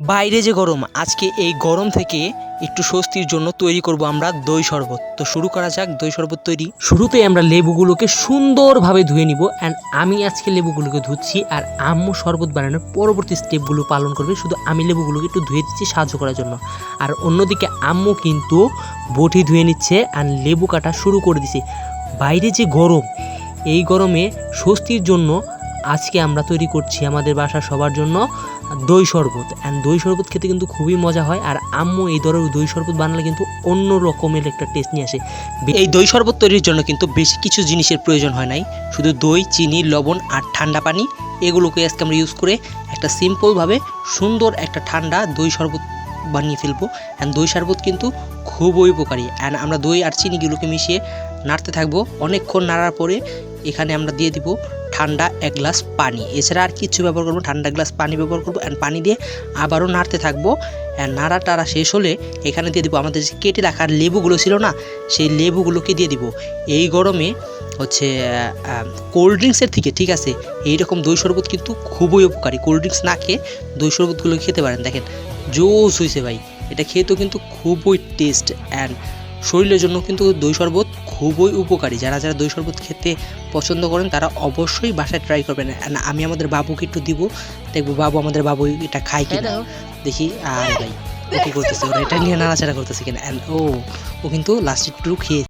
বাইরে যে গরম, আজকে এই গরম থেকে একটু স্বস্তির জন্য তৈরি করব আমরা দই শরবত। তো শুরু করা যাক দই শরবত তৈরি। শুরুতে আমরা লেবুগুলোকে সুন্দরভাবে ধুয়ে নিব অ্যান্ড আমি আজকে লেবুগুলোকে ধুচ্ছি আর আম্মু শরবত বানানোর পরবর্তী স্টেপগুলো পালন করবে। শুধু আমি লেবুগুলোকে একটু ধুয়ে দিচ্ছি সাহায্য করার জন্য। আর অন্যদিকে আম্মু কিন্তু বটি ধুয়ে নিচ্ছে অ্যান্ড লেবু কাটা শুরু করে দিছে। বাইরে যে গরম, এই গরমে স্বস্তির জন্য আজকে আমরা তৈরি করছি আমাদের বাসার সবার জন্য দই শরবত। অ্যান্ড দই শরবত খেতে কিন্তু খুবই মজা হয়। আর আম্মু এই ধরনের দই শরবত বানালে কিন্তু অন্য রকমের একটা টেস্ট নিয়ে আসে। এই দই শরবত তৈরির জন্য কিন্তু বেশি কিছু জিনিসের প্রয়োজন হয় নাই। শুধু দই চিনি লবণ আর ঠান্ডা পানি এগুলোকে আজকে আমরা ইউজ করে একটা সিম্পলভাবে সুন্দর একটা ঠান্ডা দই শরবত বানিয়ে ফেলব। অ্যান্ড দই শরবত কিন্তু খুবই উপকারী। অ্যান্ড আমরা দই আর চিনিগুলোকে মিশিয়ে নাড়তে থাকব। অনেকক্ষণ নাড়ার পরে এখানে আমরা দিয়ে দিব ঠান্ডা এক গ্লাস পানি। এছাড়া আর কিছু ব্যবহার করব ঠান্ডা গ্লাস পানি ব্যবহার করব অ্যান্ড পানি দিয়ে আবারও নাড়তে থাকব। অ্যান্ড নাড়া টাড়া শেষ হলে এখানে দিয়ে দিব আমাদের যে কেটে রাখার লেবুগুলো ছিল না, সেই লেবুগুলোকে দিয়ে দিব। এই গরমে হচ্ছে কোল্ড ড্রিঙ্কসের থেকে, ঠিক আছে, এইরকম দই শরবত কিন্তু খুবই উপকারী। কোল্ড ড্রিঙ্কস না খেয়ে দই শরবতগুলো খেতে পারেন। দেখেন জোস হয়েছে ভাই। এটা খেয়ে তো কিন্তু খুবই টেস্ট অ্যান্ড শরীরের জন্য কিন্তু দই শরবত খুবই উপকারী। যারা যারা দই শরবত খেতে পছন্দ করেন তারা অবশ্যই বাসায় ট্রাই করবেন। আমি আমাদের বাবুকে একটু দিব। দেখব বাবু আমাদের বাবু এটা খায় কিনা। দেখি। আর ভাই ও কি করতেছে? ওরা এটা নিয়ে নাড়াচাড়া করতেছে কিনা? ও ও কিন্তু লাস্ট একটু খেয়ে